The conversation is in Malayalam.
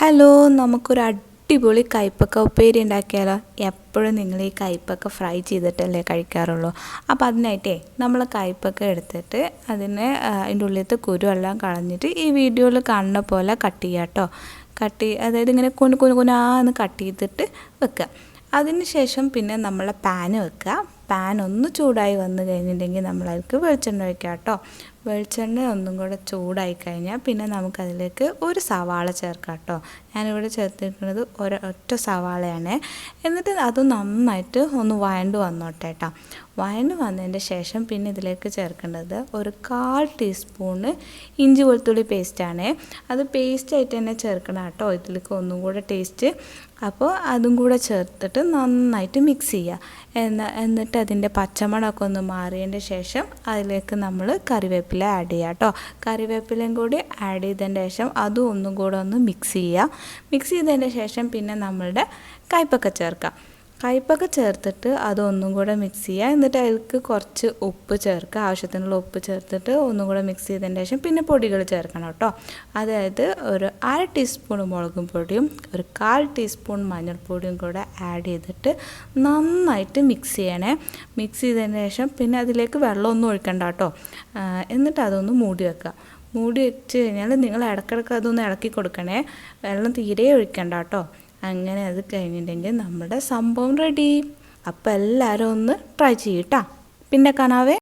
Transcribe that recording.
ഹലോ നമുക്കൊരു അടിപൊളി കയ്പ്പക്ക ഉപ്പേരി ഉണ്ടാക്കിയാലോ? എപ്പോഴും നിങ്ങൾ ഈ കയ്പ്പക്ക ഫ്രൈ ചെയ്തിട്ടല്ലേ കഴിക്കാറുള്ളൂ. അപ്പോൾ അതിനായിട്ടേ നമ്മൾ കയ്പ്പക്ക എടുത്തിട്ട് അതിനെ അതിന്റെ ഉള്ളിലത്തെ കുരുവെല്ലാം കളഞ്ഞിട്ട് ഈ വീഡിയോയിൽ കാണുന്ന പോലെ കട്ട് ചെയ്യുക കേട്ടോ. കട്ട് അതായത് ഇങ്ങനെ കുനു കുനു കുനാന്ന് കട്ട് ചെയ്തിട്ട് വെക്കുക. അതിനുശേഷം പിന്നെ നമ്മളെ പാന് വെക്കുക. പാൻ ഒന്ന് ചൂടായി വന്നു കഴിഞ്ഞിട്ടുണ്ടെങ്കിൽ നമ്മളതിലേക്ക് വെളിച്ചെണ്ണ ഒഴിക്കുക കേട്ടോ. വെളിച്ചെണ്ണ ഒന്നും കൂടെ ചൂടായി കഴിഞ്ഞാൽ പിന്നെ നമുക്കതിലേക്ക് ഒരു സവാള ചേർക്കാം കേട്ടോ. ഞാനിവിടെ ചേർത്തിരിക്കുന്നത് ഒരൊറ്റ സവാളയാണ്. എന്നിട്ട് അത് നന്നായിട്ട് ഒന്ന് വഴണ്ട് വന്നോട്ടെ കേട്ടോ. വഴണ്ട് വന്നതിന്റെ ശേഷം പിന്നെ ഇതിലേക്ക് ചേർക്കേണ്ടത് ഒരു കാൽ ടീസ്പൂണ് ഇഞ്ചി വെളുത്തുള്ളി പേസ്റ്റാണ് അത് പേസ്റ്റായിട്ട് തന്നെ ചേർക്കണം കേട്ടോ. ഇതിലേക്ക് ഒന്നും കൂടെ ടേസ്റ്റ് അപ്പോൾ അതും കൂടെ ചേർത്തിട്ട് നന്നായിട്ട് മിക്സ് ചെയ്യുക. എന്ന എന്നിട്ട് അതിന്റെ പച്ചമുളകൊക്കെ ഒന്ന് മാറിയതിന്റെ ശേഷം അതിലേക്ക് നമ്മൾ കറിവേപ്പില ആഡ് ചെയ്യുക കേട്ടോ കറിവേപ്പിലയും കൂടി ആഡ് ചെയ്തതിന് ശേഷം അതും ഒന്നും കൂടെ ഒന്ന് മിക്സ് ചെയ്യുക മിക്സ് ചെയ്തതിന്റെ ശേഷം പിന്നെ നമ്മളുടെ കയ്പൊക്കെ ചേർക്കാം. കയ്പൊക്കെ ചേർത്തിട്ട് അതൊന്നും കൂടെ മിക്സ് ചെയ്യുക എന്നിട്ട് അതിൽക്ക് കുറച്ച് ഉപ്പ് ചേർക്കുക. ആവശ്യത്തിനുള്ള ഉപ്പ് ചേർത്തിട്ട് ഒന്നും കൂടെ മിക്സ് ചെയ്തതിന് ശേഷം പിന്നെ പൊടികൾ ചേർക്കണം കേട്ടോ. അതായത് ഒരു അര ടീസ്പൂൺ മുളകും പൊടിയും ഒരു കാൽ ടീസ്പൂൺ മഞ്ഞൾപ്പൊടിയും കൂടെ ആഡ് ചെയ്തിട്ട് നന്നായിട്ട് മിക്സ് ചെയ്യണേ. മിക്സ് ചെയ്തതിന് ശേഷം പിന്നെ അതിലേക്ക് വെള്ളമൊന്നും ഒഴിക്കണ്ട കേട്ടോ. എന്നിട്ട് അതൊന്ന് മൂടി വെക്കുക. മൂടി വെച്ച് കഴിഞ്ഞാൽ നിങ്ങൾ ഇടക്കിടക്ക് അതൊന്ന് ഇളക്കി കൊടുക്കണേ. വെള്ളം തീരെ ഒഴിക്കണ്ട കേട്ടോ. അങ്ങനെ അത് കഴിഞ്ഞിട്ടുണ്ടെങ്കിൽ നമ്മുടെ സംഭവം റെഡി അപ്പോൾ എല്ലാവരും ഒന്ന് ട്രൈ ചെയ്യട്ടാ പിന്നെ കാണാവേ